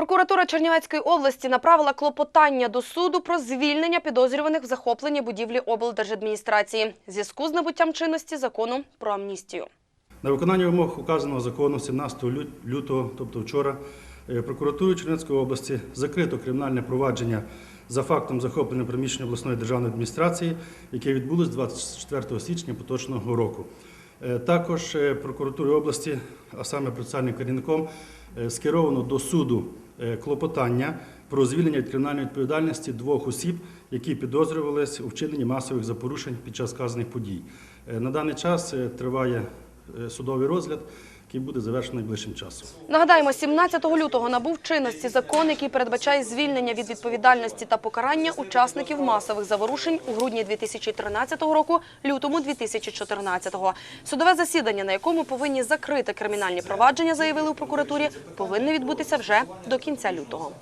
Прокуратура Чернівецької області направила клопотання до суду про звільнення підозрюваних в захопленні будівлі облдержадміністрації в зв'язку з набуттям чинності закону про амністію. На виконання вимог указаного закону 17 лютого, тобто вчора, е, прокуратурою Чернівецької області закрито кримінальне провадження за фактом захоплення приміщення обласної державної адміністрації, яке відбулось 24 січня поточного року. Е, Також е, прокуратурою області, а саме процесуальним керівником, скеровано до суду клопотання про звільнення від кримінальної відповідальності двох осіб, які підозрювалися у вчиненні масових запорушень під час вказаних подій. Е, На даний час е, триває е, судовий розгляд, який буде завершений найближчим часом. Нагадаємо, 17 лютого набув чинності закон, який передбачає звільнення від відповідальності та покарання учасників масових заворушень у грудні 2013 року, лютому 2014. Судове засідання, на якому повинні закрити кримінальні провадження, заявили у прокуратурі, повинне відбутися вже до кінця лютого.